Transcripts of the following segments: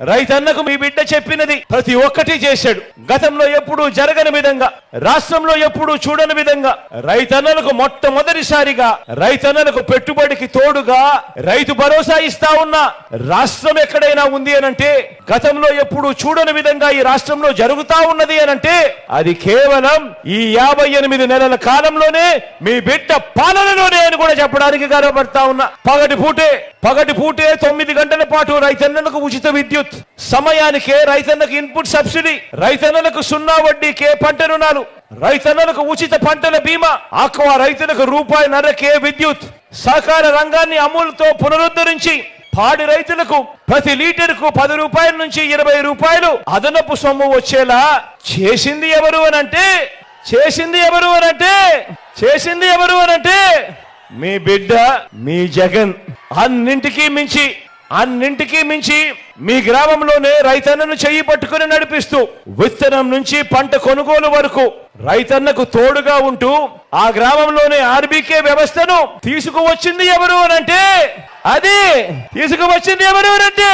రైతన్నకు మీ బిడ్డ చెప్పినది ప్రతి ఒక్కటి చేశాడు. గతంలో ఎప్పుడూ జరగని విధంగా రాష్ట్రంలో ఎప్పుడూ చూడని విధంగా రైతన్నలకు మొట్టమొదటిసారిగా రైతన్నలకు పెట్టుబడికి తోడుగా రైతు భరోసా ఇస్తా ఉన్న రాష్ట్రం ఎక్కడైనా ఉంది అనంటే గతంలో ఎప్పుడూ చూడని విధంగా ఈ రాష్ట్రంలో జరుగుతా ఉన్నది అనంటే అది కేవలం ఈ యాభై ఎనిమిది నెలల కాలంలోనే మీ బిడ్డ పాలనలోనే అని కూడా చెప్పడానికి గర్వపడతా ఉన్నా. పగటి పూటే పగటి పూటే తొమ్మిది గంటల పాటు రైతన్నలకు ఉచిత విద్యుత్. సమయానికే రైతన్నకు ఇన్పుట్ సబ్సిడీ. రైతన్నలకు సున్నా వడ్డీకే పంట రుణాలు. రైతన్నలకు ఉచిత పంటల బీమా. ఆక్వా రైతులకు రూపాయి నరకే విద్యుత్. సహకార రంగాన్ని అమూల్తో పునరుద్ధరించి పాడి రైతులకు ప్రతి లీటర్కు పది రూపాయల నుంచి ఇరవై రూపాయలు అదనపు సొమ్ము వచ్చేలా చేసింది ఎవరు అనంటే చేసింది ఎవరు అనంటే చేసింది ఎవరు అనంటే మీ బిడ్డ మీ జగన్. అన్నింటికీ మించి అన్నింటికీ మించి మీ గ్రామంలోనే రైతన్నను చెయ్యి పట్టుకుని నడిపిస్తూ విత్తనం నుంచి పంట కొనుగోలు వరకు రైతన్నకు తోడుగా ఉంటూ ఆ గ్రామంలోనే ఆర్బీకే వ్యవస్థను తీసుకువచ్చింది ఎవరు అనంటే అది తీసుకువచ్చింది ఎవరు అనంటే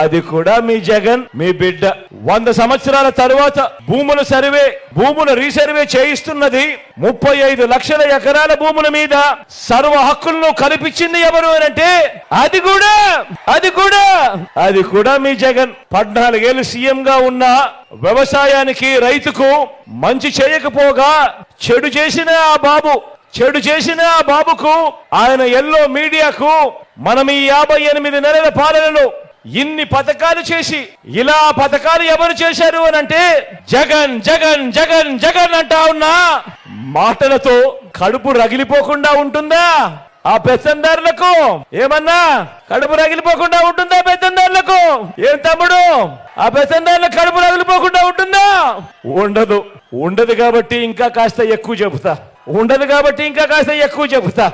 అది కూడా మీ జగన్ మీ బిడ్డ. వంద సంవత్సరాల తరువాత భూముల సర్వే భూముల రీసర్వే చేయిస్తున్నది. ముప్పై ఐదు లక్షల ఎకరాల భూముల మీద సర్వ హక్కులను కల్పించింది ఎవరు అంటే అది కూడా అది కూడా అది కూడా మీ జగన్. పద్నాలుగేళ్ళు సీఎం గా ఉన్న వ్యవసాయానికి రైతుకు మంచి చేయకపోగా చెడు చేసిన ఆ బాబు చెడు చేసిన ఆ బాబుకు ఆయన ఎల్లో మీడియాకు మనం ఈ యాభై ఎనిమిది నెలల పాలనలో ఇన్ని పథకాలు చేసి ఇలా పథకాలు ఎవరు చేశారు అని అంటే జగన్ జగన్ జగన్ జగన్ అంటా ఉన్నా మాటలతో కడుపు రగిలిపోకుండా ఉంటుందా? ఆ పెత్తందారులకు ఏమన్నా కడుపు రగిలిపోకుండా ఉంటుందా పెత్తందారులకు? ఏం తమ్ముడు? ఆ పెత్తందారుల కడుపు రగిలిపోకుండా ఉంటుందా? ఉండదు. ఉండదు కాబట్టి ఇంకా కాస్త ఎక్కువ చెబుతా. ఉండదు కాబట్టి ఇంకా కాస్త ఎక్కువ చెబుతా.